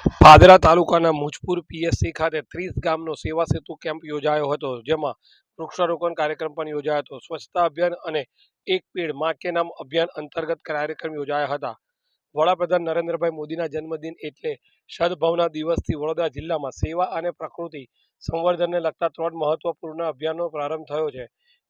પાદરા તાલુકાના મુજપુર પીએસસી ખાતે ત્રીસ ગામનો સેવા સેતુ કેમ્પ યોજાયો હતો, જેમાં વૃક્ષારોપણ કાર્યક્રમ પણ યોજાયો હતો. સ્વચ્છતા અભિયાન અને એક પેડમાં કે નામ અભિયાન અંતર્ગત કાર્યક્રમ યોજાયા હતા. વડાપ્રધાન નરેન્દ્રભાઈ મોદીના જન્મદિન એટલે સદભાવના દિવસથી વડોદરા જિલ્લામાં સેવા અને પ્રકૃતિ સંવર્ધનને લગતા ત્રણ મહત્વપૂર્ણ અભિયાનનો પ્રારંભ થયો છે.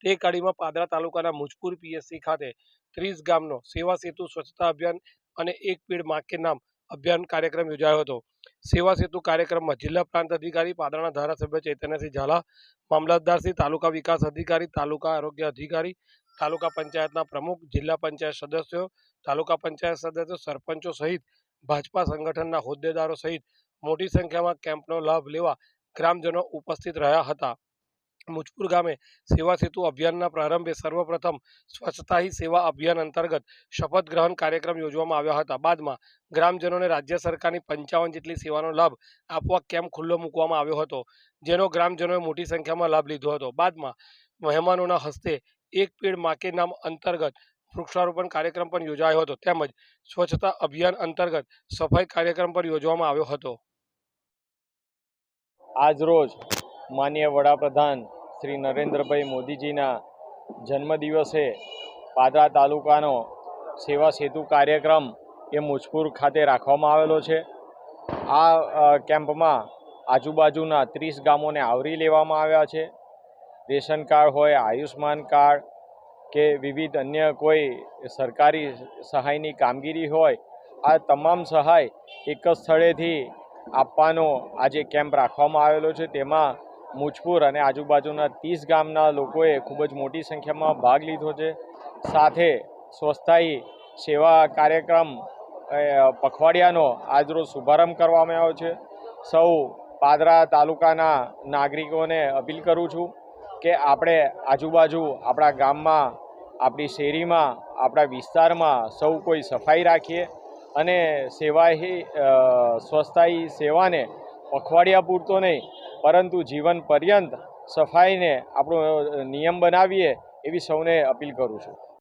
તે કડીમાં પાદરા તાલુકાના મુજપુર પીએસસી ખાતે ત્રીસ ગામનો સેવા સેતુ સ્વચ્છતા અભિયાન અને એક પેડમાં કે નામ અભિયાન કાર્યક્રમ યોજાયો હતો. સેવા સેતુ કાર્યક્રમમાં જિલ્લા પ્રાંત અધિકારી, પાદરાના ધારાસભ્ય ચૈતન્યસિંહ ઝાલા મામલતદારશ્રી તાલુકા વિકાસ અધિકારી, તાલુકા આરોગ્ય અધિકારી, તાલુકા પંચાયતના પ્રમુખ, જિલ્લા પંચાયત સદસ્યો, તાલુકા પંચાયત સદસ્યો, સરપંચો સહિત ભાજપા સંગઠનના હોદ્દેદારો સહિત મોટી સંખ્યામાં કેમ્પનો લાભ લેવા ગ્રામજનો ઉપસ્થિત રહ્યા હતા. મુજપુર ગામે સેવા સેતુ અભિયાનના પ્રારંભે સર્વપ્રથમ સ્વચ્છતા હી સેવા અભિયાન અંતર્ગત શપથ ગ્રહણ કાર્યક્રમ યોજવામાં આવ્યા હતા. બાદમાં ગ્રામજનોને રાજ્ય સરકારની પંચાવન જેટલી સેવાનો લાભ આપવા કેમ્પ ખુલ્લો મૂકવામાં આવ્યો હતો, જેનો ગ્રામજનોએ મોટી સંખ્યામાં લાભ લીધો હતો. બાદમાં મહેમાનોના હસ્તે એક પેડ માકે નામ અંતર્ગત વૃક્ષારોપણ કાર્યક્રમ પણ યોજાયો હતો. તેમજ સ્વચ્છતા અભિયાન અંતર્ગત સફાઈ કાર્યક્રમ પણ યોજવામાં આવ્યો હતો. આજરોજ માનીય વડાપ્રધાન શ્રી નરેન્દ્રભાઈ મોદીજીના જન્મદિવસે પાદરા તાલુકાનો સેવા સેતુ કાર્યક્રમ એ મુજપુર ખાતે રાખવામાં આવેલો છે. આ કેમ્પમાં આજુબાજુના ત્રીસ ગામોને આવરી લેવામાં આવ્યા છે. રેશન કાર્ડ હોય આયુષ્માન કાર્ડ કે વિવિધ અન્ય કોઈ સરકારી સહાયની કામગીરી હોય, આ તમામ સહાય એક જ સ્થળેથી આપવાનો આજે કેમ્પ રાખવામાં આવેલો છે. તેમાં મુજપુર અને આજુબાજુના ત્રીસ ગામના લોકોએ ખૂબ જ મોટી સંખ્યામાં ભાગ લીધો છે. સાથે સ્વસ્થાયી સેવા કાર્યક્રમ પખવાડિયાનો આજરોજ શુભારંભ કરવામાં આવ્યો છે. સૌ પાદરા તાલુકાના નાગરિકોને અપીલ કરું છું કે આપણે આજુબાજુ આપણા ગામમાં, આપણી શેરીમાં, આપણા વિસ્તારમાં સૌ કોઈ સફાઈ રાખીએ અને સેવાહી સ્વસ્થાઈ સેવાને પખવાડિયા પૂરતો નહીં પરંતુ જીવન પર્યંત સફાઈને આપણો નિયમ બનાવીએ એવી સૌને અપીલ કરું છું.